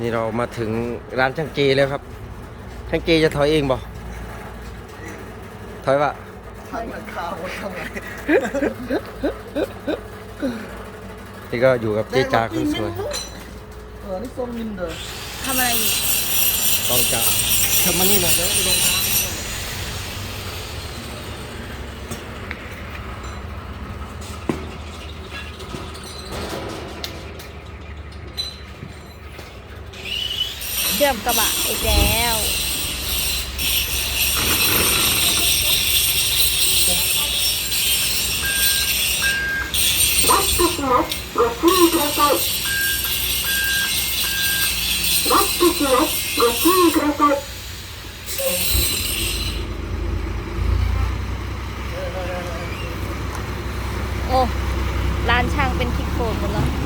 นี่เรามาถึงร้านช่างเจแล้วครับ ช่างเจจะถอยเองบ่ถอยวะทำเหมือนข้าวทำไงนี่ก็อยู่กับเจจาคนสวยเออนี่ส้มมินเด้อทำอะไรอยู่ต้องจะทำมานี่หน่อยเดี๋ยวไปลงน้เชื่อมกระบะอีกแล้วโอ้ร้านช่างเป็นคิกโคหมดแล้ว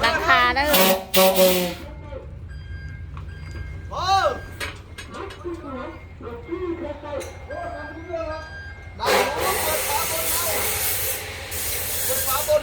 หลังคาได้เลย โอ้ ได้เปิดฝาบนเลยเปิดฝาบน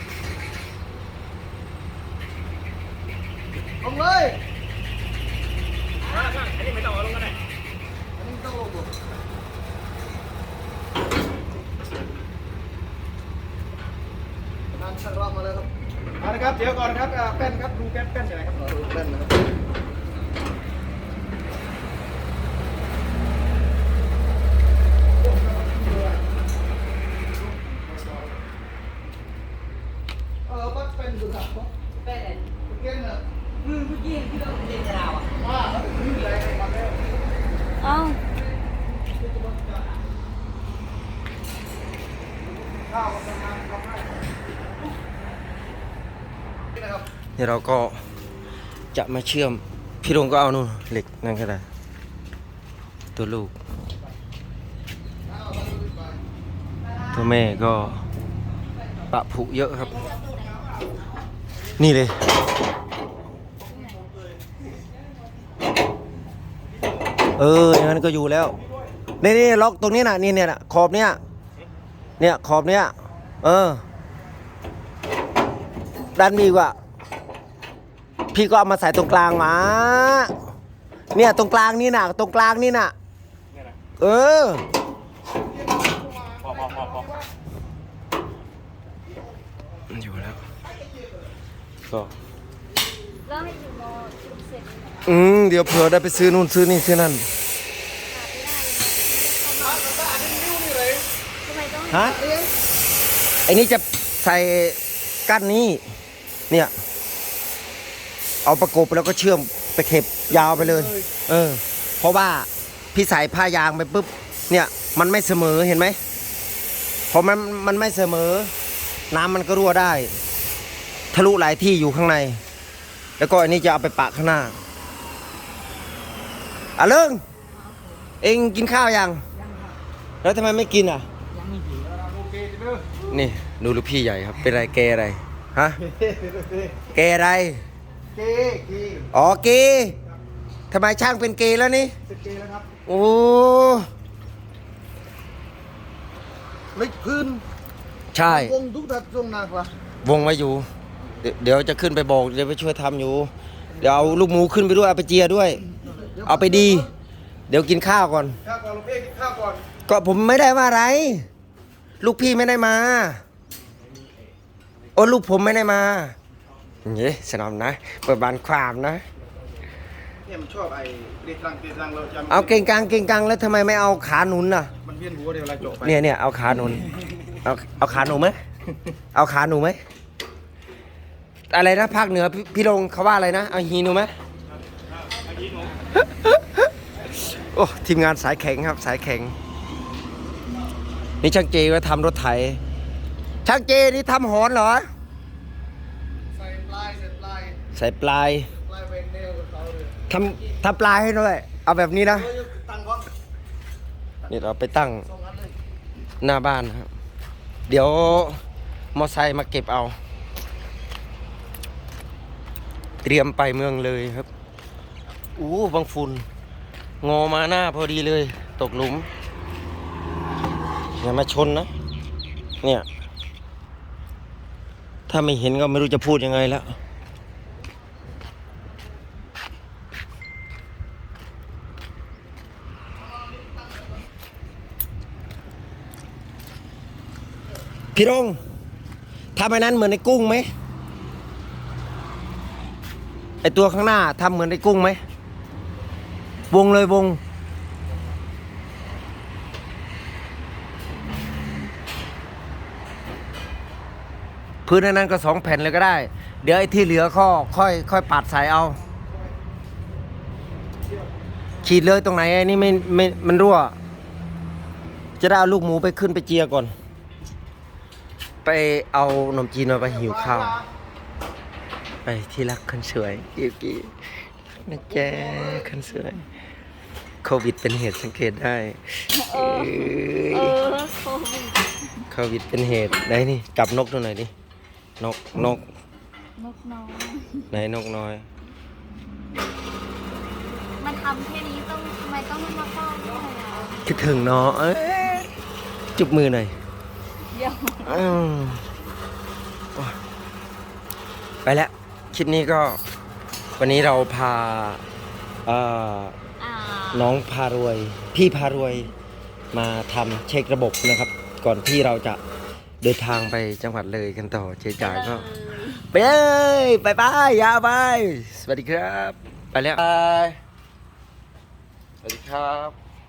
นี้ไม่ต้องลงหรอกนานช่างรอบมาเลยครับเอาละครับเดี๋ยวก่อนครับอ่าแป้นครับดูแป้นแป้นอยู่ไหนครับดูเล่นนะครับเออปักเป็นดูครับเป็นเก่งนะอืมเมื่อกี้ที่เราเรียนกับ เราอะว่าแล้วเป็นอะไรกันแล้วเอ้าข้าวมันทำทำให้นี่นะครับเดี๋ยวเราก็จะมาเชื่อม พี่ลงก็เอานู่นเหล็กนั่นก็ได้ ตัวลูก ตัวแม่ก็ปะผุเยอะครับ นี่เลย เอออย่างนั้นก็อยู่แล้วนี่นี่ล็อกตรงนี้นะนี่เนี่ยนะขอบเนี้ยเนี่ยขอบเนี้ยเออด้านมีกว่า พี่ก็เอามาใส่ตรงกลางมา เนี่ยตรงกลางนี่น่ะ ตรงกลางนี่น่ะ เอออยู่แล้วก็ แล้วให้ถึงโมงเสร็จอืมเดี๋ยวเผื่อได้ไปซื้อนู่นซื้อนี่ซื้อนั่นทำไมต้องฮะไอ้นี่จะใส่กั้นนี้เนี่ย เอาประกบแล้วก็เชื่อมไปเข็บยาวไปเลย เออ เพราะว่าพี่ใส่ผ้ายางไปปุ๊บ เนี่ย มันไม่เสมอเห็นไหมพอมันมันไม่เสมอ น้ำมันก็รั่วได้ ทะลุหลายที่อยู่ข้างใน แล้วก็อันนี้จะเอาไปปะข้างหน้าอะเลิงเองกินข้าวยัง แล้วทำไมไม่กินอะ นี่ดูลูกพี่ใหญ่ครับ เป็นไรแกอะไร ฮะแกอะไร เก้เก้อ๋อเกย์ทำไมช่างเป็นเกย์แล้วนี่ เป็นเก้แล้วครับโอ้ไม่พื้นใช่ วงทุกทัดช่วงนักละวงไว้อยู่ เดี๋ยวเดี๋ยวจะขึ้นไปบอกเดี๋ยวไปช่วยทำอยู่ เดี๋ยวเอาลูกหมูขึ้นไปด้วยเอาไปเจียด้วย เอาไปดี เดี๋ยวกินข้าวก่อน ข้าวก่อนลูกเอ๊กินข้าวก่อนก็ผมไม่ได้ว่าอะไร ลูกพี่ไม่ได้มาโอ้ลูกผมไม่ได้มาเย้สนอมนะ เปิดบานความนะ เนี่ยมันชอบไอ้เรียกรังเรียกรังเราจำเอาเก่งกลางเก่งกลางแล้วทำไมไม่เอาขาหนุนน่ะ มันเวียนหัวเดี๋ยวเวลาโจบไปเนี่ยเนี่ยเอาขาหนุน เอาเอาขาหนูไหมเอาขาหนูไหม อะไรนะภาคเหนือพี่พี่ลงเขาว่าอะไรนะเอาฮีหนูไหมโอ้ทีมงานสายแข็งครับ สายแข็ง นี่ช่างเจว่าทำรถไถ ช่างเจนี่ทำหอนเหรอ ใส่ปลาย ใส่ปลายใส่ปลายปลายเวนเนลกับเขาเลยทำทำปลายให้ด้วย เอาแบบนี้นะ เฮ้ยตังก่อนนี่เราไปตั้งสองอันเลย หน้าบ้านนะครับ เดี๋ยวมอไซค์มาเก็บเอา เตรียมไปเมืองเลยครับ อู้บางฝุ่นงอมาหน้าพอดีเลย ตกหลุม อย่ามาชนนะ เนี่ย ถ้าไม่เห็นก็ไม่รู้จะพูดยังไงแล้วพี่รงทำไอ้นั้นเหมือนในกุ้งไหม ไอตัวข้างหน้าทำเหมือนในกุ้งไหม วงเลยวง พื้นนั้นก็สองแผ่นเลยก็ได้ เดี๋ยวไอ้ที่เหลือข้อค่อยค่อยปัดใส่เอา ขีดเลยตรงไหนไอ้นี่ไม่ไม่มันรั่ว จะได้เอาลูกหมูไปขึ้นไปเจียก่อน ไปเอาขนมจีนมาไปหิวข้าว ไปที่รักคนสวยกิวกี้นะจ๊ะคนสวย โควิดเป็นเหตุสังเกตได้เออเออโควิดโควิดเป็นเหตุไหนนี่จับนกตัวไหนอยดินกนกนกน้อยไหนนกน้อย มันทำแค่นี้ต้องทำไมต้องมาเฝ้าด้วยอะคิดถึงเนาะเอ้ยจุบมือหน่อยยดียวอืมโอ้ยไปแล้ว คลิปนี้ก็วันนี้เราพาเอ่ออ่าน้องพารวย พี่พารวยมาทำเช็คระบบนะครับ ก่อนที่เราจะเดินทางไปจังหวัดเลยกันต่อเจ๊จ่ายก็ไปเลยไปไปยาวไปสวัสดีครับ ไปแล้วบายสวัสดีครับ